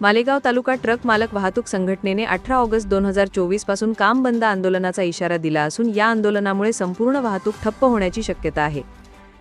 मालेगाव तालुका truck मालक वाहतूक संघटनेने अठरा ऑगस्ट दोन हजार चोवीसपासून काम बंद आंदोलनाचा इशारा दिला असून या आंदोलनामुळे संपूर्ण वाहतूक ठप्प होण्याची शक्यता आहे.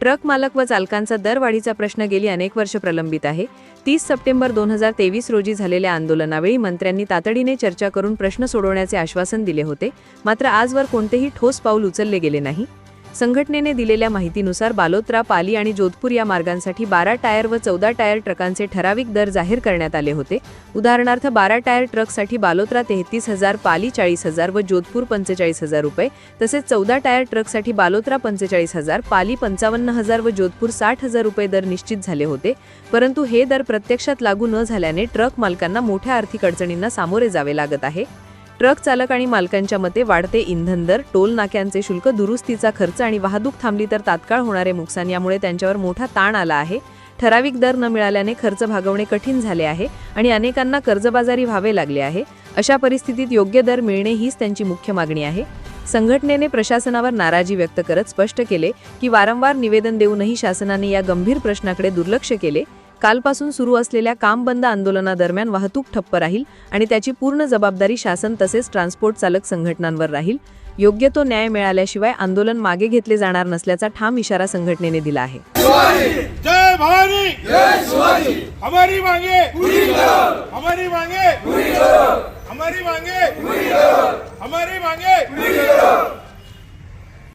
ट्रक मालक व चालकांचा दरवाढीचा प्रश्न गेली अनेक वर्ष प्रलंबित आहे. तीस सप्टेंबर दोन हजार तेवीस रोजी झालेल्या आंदोलनावेळी मंत्र्यांनी तातडीने चर्चा करून प्रश्न सोडवण्याचे आश्वासन दिले होते. मात्र आजवर कोणतेही ठोस पाऊल उचलले गेले नाही. संघटनेने दिलेल्या माहितीनुसार बालोत्रा पाली आणि जोधपूर या मार्गांसाठी बारा टायर व चौदा टायर ट्रकांचे ठराविक दर जाहीर करण्यात आले होते. उदाहरणार्थ बारा टायर ट्रकसाठी बालोत्रा तेहतीस हजार पाली चाळीस हजार व जोधपूर पंचेचाळीस हजार रुपये तसेच चौदा टायर ट्रकसाठी बालोत्रा पंचेचाळीस हजार पाली पंचावन्न हजार व जोधपूर साठ हजार रुपये दर निश्चित झाले होते. परंतु हे दर प्रत्यक्षात लागू न झाल्याने ट्रक मालकांना मोठ्या आर्थिक अडचणींना सामोरे जावे लागत आहे. ट्रक चालक आणि मालकांच्या मते वाढते इंधन दर टोल नाक्यांचे शुल्क दुरुस्तीचा खर्च आणि वाहतूक थांबली तर तात्काळ होणारे नुकसान यामुळे त्यांच्यावर मोठा ताण आला आहे. ठराविक दर न मिळाल्याने खर्च भागवणे कठीण झाले आहे आणि अनेकांना कर्जबाजारी व्हावे लागले आहे. अशा परिस्थितीत योग्य दर मिळणे हीच त्यांची मुख्य मागणी आहे. संघटनेने प्रशासनावर नाराजी व्यक्त करत स्पष्ट केले की वारंवार निवेदन देऊनही शासनाने या गंभीर प्रश्नाकडे दुर्लक्ष केले. कालपासून सुरू असलेल्या काम बंद आंदोलनादरम्यान वाहतूक ठप्प राहील आणि त्याची पूर्ण जबाबदारी शासन तसेच ट्रान्सपोर्ट चालक संघटनांवर राहील. योग्य तो न्याय मिळाल्याशिवाय आंदोलन मागे घेतले जाणार नसल्याचा ठाम इशारा संघटनेने दिला आहे. जय भवानी! जय शिवाजी! हमारी मांगे! पूरी करो हमारी मांगे! पूरी करो हमारी मांगे! पूरी करो हमारी मांगे! पूरी करो